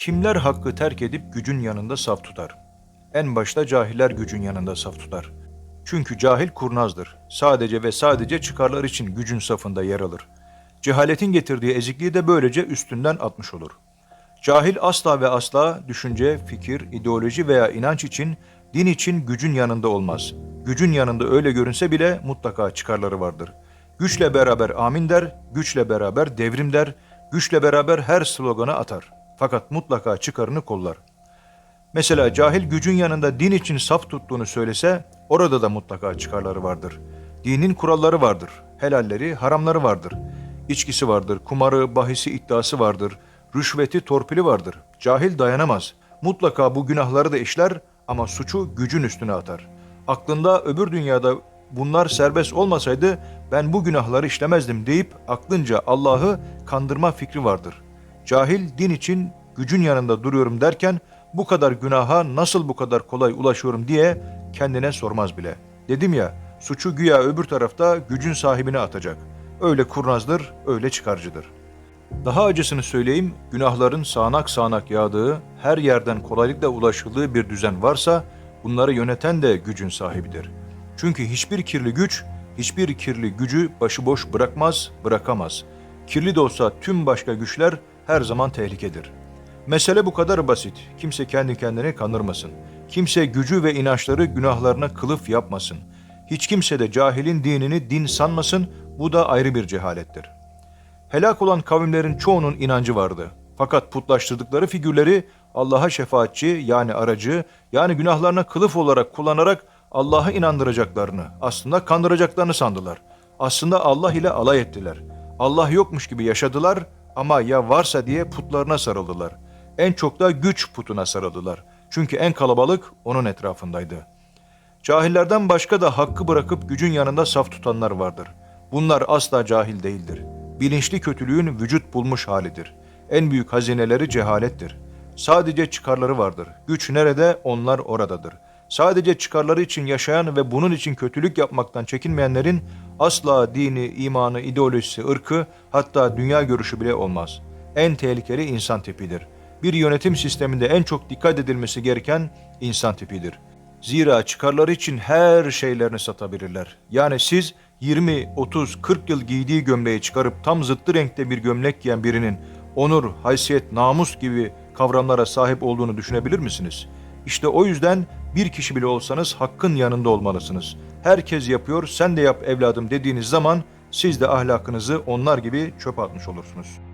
Kimler hakkı terk edip gücün yanında saf tutar? En başta cahiller gücün yanında saf tutar. Çünkü cahil kurnazdır. Sadece ve sadece çıkarlar için gücün safında yer alır. Cehaletin getirdiği ezikliği de böylece üstünden atmış olur. Cahil asla ve asla düşünce, fikir, ideoloji veya inanç için, din için gücün yanında olmaz. Gücün yanında öyle görünse bile mutlaka çıkarları vardır. Güçle beraber amin der, güçle beraber devrim der, güçle beraber her slogana atar. Fakat mutlaka çıkarını kollar. Mesela cahil gücün yanında din için saf tuttuğunu söylese orada da mutlaka çıkarları vardır. Dinin kuralları vardır, helalleri, haramları vardır. İçkisi vardır, kumarı, bahisi iddiası vardır, rüşveti, torpili vardır. Cahil dayanamaz. Mutlaka bu günahları da işler ama suçu gücün üstüne atar. Aklında öbür dünyada bunlar serbest olmasaydı ben bu günahları işlemezdim deyip aklınca Allah'ı kandırma fikri vardır. Cahil din için gücün yanında duruyorum derken bu kadar günaha nasıl bu kadar kolay ulaşıyorum diye kendine sormaz bile. Dedim ya suçu güya öbür tarafta gücün sahibine atacak. Öyle kurnazdır, öyle çıkarcıdır. Daha acısını söyleyeyim, günahların sağanak sağanak yağdığı, her yerden kolaylıkla ulaşıldığı bir düzen varsa bunları yöneten de gücün sahibidir. Çünkü hiçbir kirli güç, hiçbir kirli gücü başıboş bırakmaz, bırakamaz. Kirli de olsa tüm başka güçler her zaman tehlikedir. Mesele bu kadar basit. Kimse kendi kendine kanırmasın. Kimse gücü ve inançları günahlarına kılıf yapmasın. Hiç kimse de cahilin dinini din sanmasın. Bu da ayrı bir cehalettir. Helak olan kavimlerin çoğunun inancı vardı. Fakat putlaştırdıkları figürleri Allah'a şefaatçi yani aracı yani günahlarına kılıf olarak kullanarak Allah'a inandıracaklarını, aslında kandıracaklarını sandılar. Aslında Allah ile alay ettiler. Allah yokmuş gibi yaşadılar ama ya varsa diye putlarına sarıldılar. En çok da güç putuna sarıldılar. Çünkü en kalabalık onun etrafındaydı. Cahillerden başka da hakkı bırakıp gücün yanında saf tutanlar vardır. Bunlar asla cahil değildir. Bilinçli kötülüğün vücut bulmuş halidir. En büyük hazineleri cehalettir. Sadece çıkarları vardır. Güç nerede, onlar oradadır. Sadece çıkarları için yaşayan ve bunun için kötülük yapmaktan çekinmeyenlerin asla dini, imanı, ideolojisi, ırkı hatta dünya görüşü bile olmaz. En tehlikeli insan tipidir. Bir yönetim sisteminde en çok dikkat edilmesi gereken insan tipidir. Zira çıkarları için her şeylerini satabilirler. Yani siz 20, 30, 40 yıl giydiği gömleği çıkarıp tam zıttı renkte bir gömlek giyen birinin onur, haysiyet, namus gibi kavramlara sahip olduğunu düşünebilir misiniz? İşte o yüzden bir kişi bile olsanız hakkın yanında olmalısınız. Herkes yapıyor, sen de yap evladım dediğiniz zaman siz de ahlakınızı onlar gibi çöpe atmış olursunuz.''